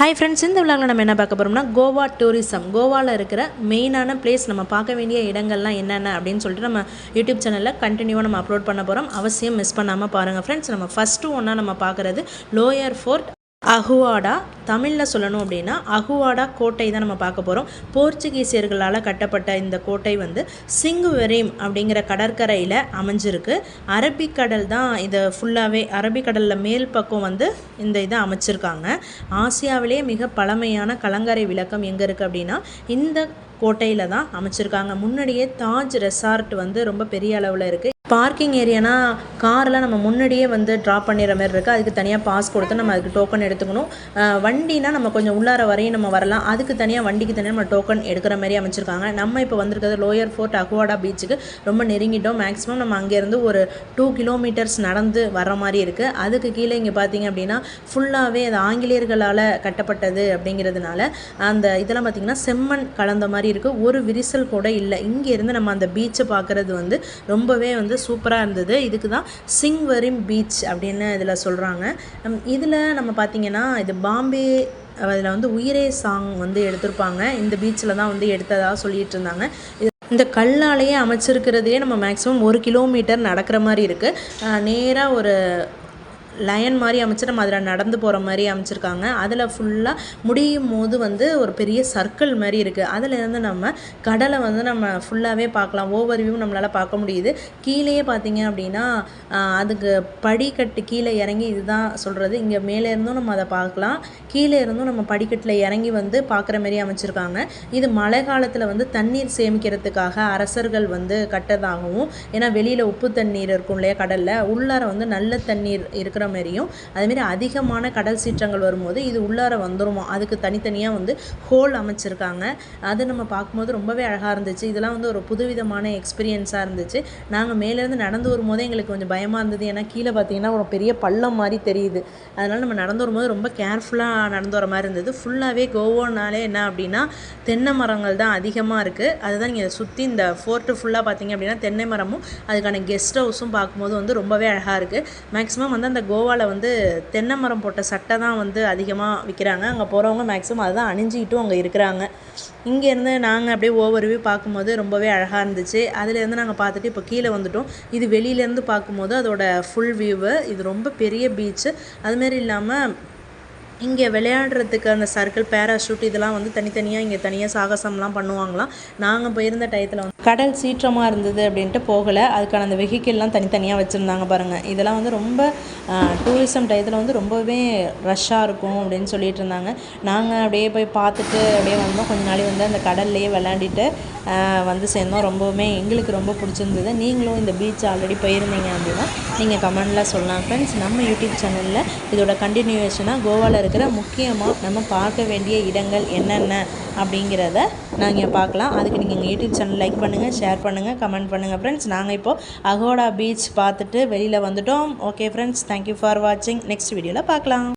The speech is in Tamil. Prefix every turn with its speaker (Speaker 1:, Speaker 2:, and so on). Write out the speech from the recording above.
Speaker 1: ஹாய் ஃப்ரெண்ட்ஸ் இந்த விழாவில் நம்ம என்ன பார்க்க போகிறோம்னா கோவா டூரிசம் கோவாவில் இருக்கிற மெயினான பிளேஸ் நம்ம பார்க்க வேண்டிய இடங்கள்லாம் என்னென்ன அப்படின்னு சொல்லிட்டு நம்ம யூடியூப் சேனலில் கண்டினியூவாக நம்ம அப்லோட் பண்ண போகிறோம் அவசியம் மிஸ் பண்ணாமல் பாருங்கள் ஃப்ரெண்ட்ஸ் நம்ம ஃபஸ்ட்டு ஒன்றா நம்ம பார்க்குறது லோயர் ஃபோர்ட் அகுவாடா தமிழில் சொல்லணும் அப்படின்னா அகுவாடா கோட்டை தான் நம்ம பார்க்க போகிறோம் போர்ச்சுகீசியர்களால் கட்டப்பட்ட இந்த கோட்டை வந்து சிங்குவெரீம் அப்படிங்கிற கடற்கரையில் அமைஞ்சிருக்கு. அரபிக்கடல் தான் இதை ஃபுல்லாகவே அரபிக்கடலில் மேல் பக்கம் வந்து இந்த இதை அமைச்சிருக்காங்க. ஆசியாவிலேயே மிக பழமையான கலங்கரை விளக்கம் எங்கே இருக்குது அப்படின்னா இந்த கோட்டையில் தான் அமைச்சிருக்காங்க. முன்னாடியே தாஜ் ரெசார்ட் வந்து ரொம்ப பெரிய அளவில் இருக்குது பார்க்கிங் ஏரியானா கார்லாம் நம்ம முன்னாடியே வந்து ட்ராப் பண்ணிடுற மாதிரி இருக்குது அதுக்கு தனியாக பாஸ் கொடுத்து நம்ம அதுக்கு டோக்கன் எடுத்துக்கணும். வண்டினா நம்ம கொஞ்சம் உள்ளார வரையும் நம்ம வரலாம். அதுக்கு தனியாக வண்டிக்கு தனியாக நம்ம டோக்கன் எடுக்கிற மாதிரி அமைச்சிருக்காங்க. நம்ம இப்போ வந்திருக்கிறது லோயர் ஃபோர்ட் அகுவாடா பீச்சுக்கு ரொம்ப நெருங்கிட்டோம். மேக்ஸிமம் நம்ம அங்கேருந்து ஒரு டூ கிலோமீட்டர்ஸ் நடந்து வர மாதிரி இருக்குது அதுக்கு கீழே இங்கே பார்த்தீங்க அப்படின்னா ஃபுல்லாகவே அது ஆங்கிலேயர்களால் கட்டப்பட்டது அப்படிங்கிறதுனால அந்த இதெல்லாம் பார்த்திங்கன்னா செம்மண் கலந்த மாதிரி இருக்குது ஒரு விரிசல் கூட இல்லை. இங்கேருந்து நம்ம அந்த பீச்சை பார்க்குறது வந்து ரொம்பவே வந்து சூப்பராக இருந்தது. இதுக்கு தான் சிங்வரிம் பீச் அப்படின்னு இதில் சொல்கிறாங்க இதில் நம்ம பார்த்திங்கன்னா இது பாம்பே அதில் வந்து உயிரே சாங் வந்து எடுத்திருப்பாங்க. இந்த பீச்சில் தான் வந்து எடுத்ததாக சொல்லிகிட்டு இருந்தாங்க. இந்த கல்லாலேயே அமைச்சிருக்கிறதே நம்ம மேக்ஸிமம் ஒரு கிலோமீட்டர் நடக்கிற மாதிரி இருக்குது நேராக ஒரு லயன் மாதிரி அமைச்சு நம்ம அதில் நடந்து போகிற மாதிரி அமைச்சிருக்காங்க. அதில் ஃபுல்லாக முடியும் போது வந்து ஒரு பெரிய சர்க்கிள் மாதிரி இருக்குது அதிலேருந்து நம்ம கடலை வந்து நம்ம ஃபுல்லாகவே பார்க்கலாம். ஓவர் வியூ நம்மளால் பார்க்க முடியுது. கீழேயே பார்த்தீங்க அப்படின்னா அதுக்கு படிக்கட்டு கீழே இறங்கி இதுதான் சொல்கிறது இங்கே மேலே இருந்தும் நம்ம அதை பார்க்கலாம். கீழே இருந்தும் நம்ம படிக்கட்டில் இறங்கி வந்து பார்க்குற மாதிரி அமைச்சிருக்காங்க. இது மழை காலத்தில் வந்து தண்ணீர் சேமிக்கிறதுக்காக அரசர்கள் வந்து கட்டதாகவும் ஏன்னா வெளியில் உப்பு தண்ணீர் இருக்கும் இல்லையா கடலில் உள்ளார வந்து நல்ல தண்ணீர் இருக்கிற மாதிரியும் அதுமாரி அதிகமான கடல் சீற்றங்கள் வரும்போது இது உள்ளார வந்துருமா? அதுக்கு தனித்தனியாக வந்து ஹோல் அமைச்சிருக்காங்க. அது நம்ம பார்க்கும்போது ரொம்பவே அழகாக இருந்துச்சு. இதெல்லாம் வந்து ஒரு புதுவிதமான எக்ஸ்பீரியன்ஸாக இருந்துச்சு. நாங்கள் மேலேருந்து நடந்து வரும்போதே எங்களுக்கு கொஞ்சம் பயமாக இருந்தது. ஏன்னா கீழே பார்த்தீங்கன்னா ஒரு பெரிய பள்ளம் மாதிரி தெரியுது. அதனால் நம்ம நடந்து வரும்போது ரொம்ப கேர்ஃபுல்லாக நடந்து வர மாதிரி இருந்தது. ஃபுல்லாகவே கோவானாலே என்ன அப்படின்னா தென்னை மரங்கள் தான் அதிகமாக இருக்குது அதுதான் இங்கே சுற்றி இந்த ஃபோர்ட்டு ஃபுல்லாக பார்த்தீங்க அப்படின்னா தென்னை மரமும் அதுக்கான கெஸ்ட் ஹவுஸும் பார்க்கும்போது வந்து ரொம்பவே அழகாக இருக்குது மேக்ஸிமம் வந்து அந்த கோவாவில் வந்து தென்னை மரம் போட்ட சட்டை தான் வந்து அதிகமாக விற்கிறாங்க அங்கே போகிறவங்க மேக்ஸிமம் அதுதான் அணிஞ்சிக்கிட்டும் அங்கே இருக்கிறாங்க. இங்கேருந்து நாங்கள் அப்படியே ஓவர்வியூ பார்க்கும்போது ரொம்பவே அழகாக இருந்துச்சு. அதுலேருந்து நாங்கள் பார்த்துட்டு இப்போ கீழே வந்துட்டோம். இது வெளியிலேருந்து பார்க்கும்போது அதோட ஃபுல் வியூவு இது ரொம்ப பெரிய பீச்சு அதுமாரி இல்லாமல் இங்கே விளையாடுறதுக்கு அந்த சர்க்கிள் பேராஷூட் இதெல்லாம் வந்து தனித்தனியாக இங்கே தனியாக சாகசம்லாம் பண்ணுவாங்களாம். நாங்கள் போயிருந்த டயத்தில் வந்து கடல் சீற்றமாக இருந்தது அப்படின்ட்டு போகலை. அதுக்கான அந்த வெஹிக்கிள்லாம் தனித்தனியாக வச்சுருந்தாங்க பாருங்கள் இதெல்லாம் வந்து ரொம்ப டூரிசம் டயத்தில் வந்து ரொம்பவே ரஷ்ஷாக இருக்கும் அப்படின்னு சொல்லிட்டு இருந்தாங்க. நாங்கள் அப்படியே போய் பார்த்துட்டு அப்படியே வந்தோம். கொஞ்ச நாளை வந்து அந்த கடல்லையே விளையாடிட்டு வந்து சேர்ந்தோம். ரொம்பவுமே எங்களுக்கு ரொம்ப பிடிச்சிருந்தது. நீங்களும் இந்த பீச் ஆல்ரெடி போயிருந்தீங்க அப்படின்னா நீங்கள் கமெண்டில் சொல்லலாம். ஃப்ரெண்ட்ஸ் நம்ம யூடியூப் சேனலில் இதோட கண்டினியூவேஷனாக கோவாவில் இருக்கிற முக்கியமாக நம்ம பார்க்க வேண்டிய இடங்கள் என்னென்ன அப்படிங்கிறத நாங்கள் பார்க்கலாம். அதுக்கு நீங்கள் எங்கள் யூடியூப் சேனல் லைக் பண்ணுங்கள் ஷேர் பண்ணுங்கள் கமெண்ட் பண்ணுங்கள் ஃப்ரெண்ட்ஸ் நாங்கள் இப்போது அகோடா பீச் பார்த்துட்டு வெளியில் வந்துட்டோம். Okay friends thank you for வாட்சிங் நெக்ஸ்ட் வீடியோவில் பார்க்கலாம்.